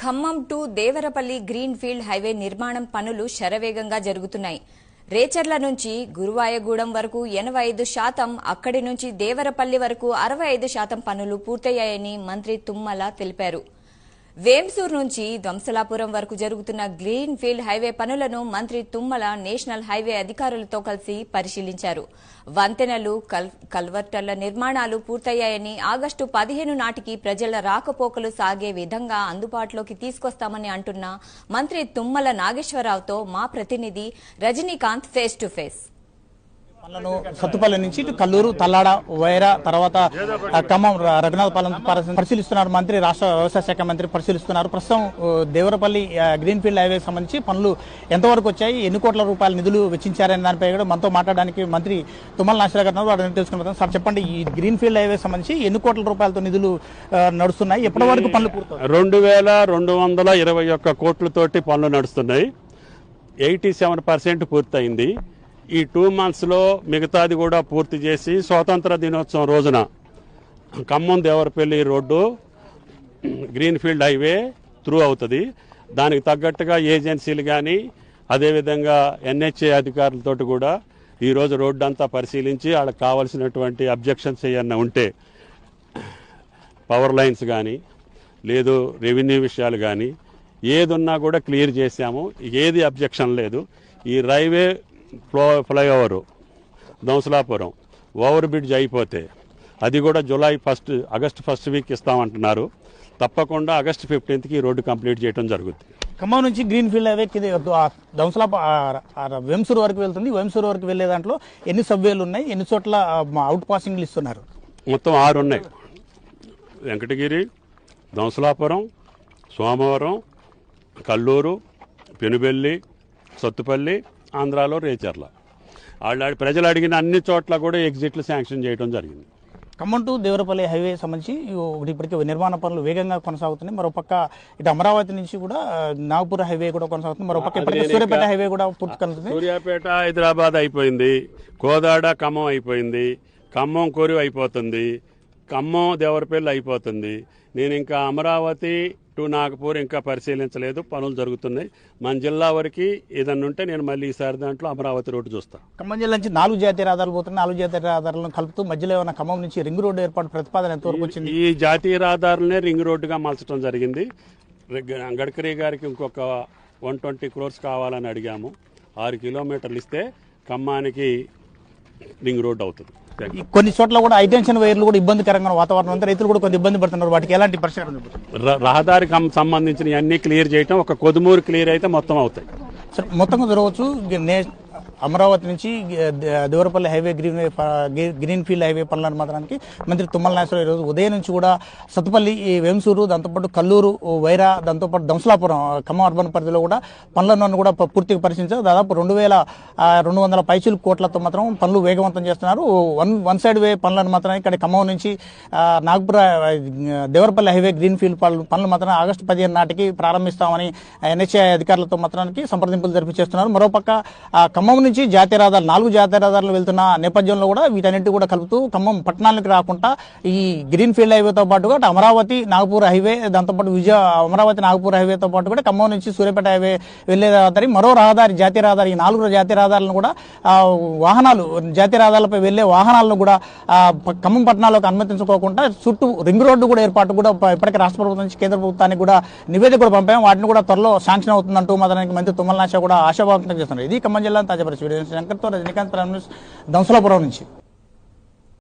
Khammam to Devarapalli greenfield highway నిర్మాణం పనులు శరవేగంగా జరుగుతున్నాయి. రేచర్ల నుంచి గురువాయగూడెం వరకు ఎనభై ఐదు శాతం అక్కడి నుంచి దేవరపల్లి వరకు అరవై ఐదు శాతం పనులు పూర్తయ్యాయని మంత్రి తుమ్మల తెలిపారు. వేంసూర్ నుంచి ధ్వంసలాపురం వరకు జరుగుతున్న గ్రీన్ ఫీల్డ్ హైవే పనులను మంత్రి తుమ్మల నేషనల్ హైవే అధికారులతో కలిసి పరిశీలించారు. వంతెనలు కల్ కల్వర్టర్ల నిర్మాణాలు పూర్తయ్యాయని ఆగస్టు పదిహేను నాటికి ప్రజల రాకపోకలు సాగే విధంగా అందుబాటులోకి తీసుకొస్తామని అంటున్న మంత్రి తుమ్మల నాగేశ్వరరావుతో మా ప్రతినిధి రజనీకాంత్ ఫేస్ టు ఫేస్. పనులను సత్తుపల్లి నుంచి ఇటు కల్లూరు తల్లాడ వైరా తర్వాత ఖమ్మం రఘునాథపాలెం పరిశీలిస్తున్నారు మంత్రి రాష్ట్ర వ్యవసాయ శాఖ మంత్రి పరిశీలిస్తున్నారు. ప్రస్తుతం దేవరపల్లి గ్రీన్ఫీల్డ్ హైవే సంబంధించి పనులు ఎంతవరకు వచ్చాయి ఎన్ని కోట్ల రూపాయల నిధులు వెచ్చించారనే దానిపై కూడా మనతో మాట్లాడడానికి మంత్రి తుమ్మల నాశ్వర గారు ఉన్నారు. వారిని సార్ చెప్పండి ఈ గ్రీన్ఫీల్డ్ హైవే సంబంధించి ఎన్ని కోట్ల రూపాయలతో నిధులు నడుస్తున్నాయి? ఎప్పటి వరకు పనులు పూర్తవుతాయి? రెండు వేల రెండు వందల ఇరవై ఒక్క కోట్లతోటి పనులు నడుస్తున్నాయి. ఎయిటీ సెవెన్ పర్సెంట్ పూర్తయింది. ఈ టూ మంత్స్లో మిగతాది కూడా పూర్తి చేసి స్వాతంత్ర దినోత్సవం రోజున Khammam Devarapalli road greenfield highway through అవుతుంది. దానికి తగ్గట్టుగా ఏజెన్సీలు కానీ అదేవిధంగా ఎన్హెచ్ఏ అధికారులతోటి కూడా ఈరోజు రోడ్డు అంతా పరిశీలించి వాళ్ళకి కావాల్సినటువంటి అబ్జెక్షన్స్ ఏమన్నా ఉంటే పవర్ లైన్స్ కానీ లేదు రెవెన్యూ విషయాలు కానీ ఏది ఉన్నా కూడా క్లియర్ చేశాము. ఏది అబ్జెక్షన్ లేదు. ఈ railway flow flyover Dousalapuram over bridge అయిపోతే అది కూడా July first August first week ఇస్తామంటున్నారు. తప్పకుండా ఆగస్ట్ ఫిఫ్టీన్త్కి ఈ రోడ్డు కంప్లీట్ చేయడం జరుగుతుంది ఖమ్మం నుంచి గ్రీన్ ఫీల్డ్ హైవే కింద దంసలా వెంసూరు వరకు వెళ్తుంది. వెంసూరు వరకు వెళ్ళే దాంట్లో ఎన్ని సబ్వేలు ఉన్నాయి? ఎన్ని చోట్ల అవుట్ పాసింగ్లు ఇస్తున్నారు? మొత్తం ఆరు ఉన్నాయి. వెంకటగిరి దంసలాపురం సోమవరం కల్లూరు పెనుబెల్లి సత్తుపల్లి ఆంధ్రాలో రేచర్ల. వాళ్ళు ప్రజలు అడిగిన అన్ని చోట్ల కూడా ఎగ్జిట్లు శాంక్షన్ చేయడం జరిగింది. ఖమ్మం టు దేవరపల్లి హైవే సంబంధించి ఒకటి ఇప్పటికే నిర్మాణ పనులు వేగంగా కొనసాగుతున్నాయి. మరోపక్క ఇటు అమరావతి నుంచి కూడా నాగపూర్ హైవే కూడా కొనసాగుతుంది. మరోపక్క సూర్యాపేట హైవే కూడా పూర్తి కలుగుతుంది. సూర్యాపేట హైదరాబాద్ అయిపోయింది. కోదాడ ఖమ్మం అయిపోయింది. ఖమ్మం కోరి అయిపోతుంది. ఖమ్మం దేవరపల్లి అయిపోతుంది. నేను ఇంకా అమరావతి టు నాగపూర్ ఇంకా పరిశీలించలేదు. పనులు జరుగుతున్నాయి. మన జిల్లా వరకు ఏదన్నా ఉంటే నేను మళ్ళీ ఈసారి దాంట్లో అమరావతి రోడ్డు చూస్తాను ఖమ్మం జిల్లా నుంచి నాలుగు జాతీయ రహదారులు పోతున్నాయి. నాలుగు జాతీయ రహదారులను కలుపుతూ మధ్యలో ఏమైనా ఖమ్మం నుంచి రింగ్ రోడ్డు ఏర్పాటు ప్రతిపాదన ఎంతవరకు వచ్చింది? ఈ జాతీయ రహదారులనే రింగ్ రోడ్డుగా మలచడం జరిగింది. రిగ్- గడ్కరీ గారికి ఇంకొక వన్ ట్వంటీ క్రోర్స్ కావాలని అడిగాము. ఆరు కిలోమీటర్లు ఇస్తే ఖమ్మానికి రింగ్ రోడ్ అవుతుంది. కొన్ని చోట్ల కూడా హైటెన్షన్ వైర్లు కూడా ఇబ్బందికరంగా వాతావరణం ఉంది రైతులు కూడా కొంత ఇబ్బంది పడుతున్నారు. వాటికి ఎలాంటి పరిష్కారం రహదారికి సంబంధించిన అన్ని క్లియర్ చేయటం ఒక కొదుమూరు క్లియర్ అయితే మొత్తం అవుతాయి. సరే గే- నే- అమరావతి నుంచి Devarapalli highway green way green field highway పనులను మాత్రానికి మంత్రి తుమ్మల నాగేశ్వరరావు ఈరోజు ఉదయం నుంచి కూడా సత్తుపల్లి ఈ వేంసూరు దాంతోపాటు కల్లూరు వైరా దాంతోపాటు దంసలాపురం ఖమ్మం అర్బన్ పరిధిలో కూడా పనులను కూడా పూర్తిగా పరిశీలించారు. దాదాపు రెండు వేల రెండు వందల పైచీలు కోట్లతో మాత్రం పనులు వేగవంతం చేస్తున్నారు. వన్ వన్ సైడ్ వే పనులను మాత్రం ఇక్కడ ఖమ్మం నుంచి ఆ, Nagapura Devarapalli highway green field పనులు పనులు మాత్రం ఆగస్టు పదిహేను నాటికి ప్రారంభిస్తామని ఎన్హెచ్ఐ అధికారులతో మాత్రానికి సంప్రదింపులు జరిపి చేస్తున్నారు. మరోపక్క ఆ, ఖమ్మం నుంచి జాతీయ రహదారులు నాలుగు జాతీయ రహదారులు వెళ్తున్న నేపథ్యంలో కూడా వీటన్నిటి కూడా కలుపుతూ ఖమ్మం పట్టణానికి రాకుండా ఈ గ్రీన్ ఫీల్డ్ హైవేతో పాటుగా అమరావతి నాగపూర్ హైవే దాంతోపాటు విజయ అమరావతి నాగపూర్ హైవేతో పాటు కూడా ఖమ్మం నుంచి సూర్యాపేట హైవే వెళ్ళే రహదారి మరో రహదారి జాతీయ రహదారి ఈ నాలుగు జాతీయ రహదారులను కూడా వాహనాలు జాతీయ రహదారులపై వెళ్ళే వాహనాలను కూడా ఖమ్మం పట్టణాలకు అనుమతించుకోకుండా చుట్టూ రింగ్ రోడ్డు కూడా ఏర్పాటు కూడా ఇప్పటికే రాష్ట్ర ప్రభుత్వం నుంచి కేంద్ర ప్రభుత్వానికి కూడా నివేదిక కూడా పంపాం. వాటిని కూడా త్వరలో శాంక్షన్ అవుతుందంటూ మాత్రానికి మంత్రి తుమ్మల నాశ కూడా ఆశాభావం చేస్తున్నారు. ఇది ఖమ్మం జిల్లా తాజా పరిస్థితి శంకర్తో రజనీకాంత్ ప్రారంభించి దంసలాపురం నుంచి.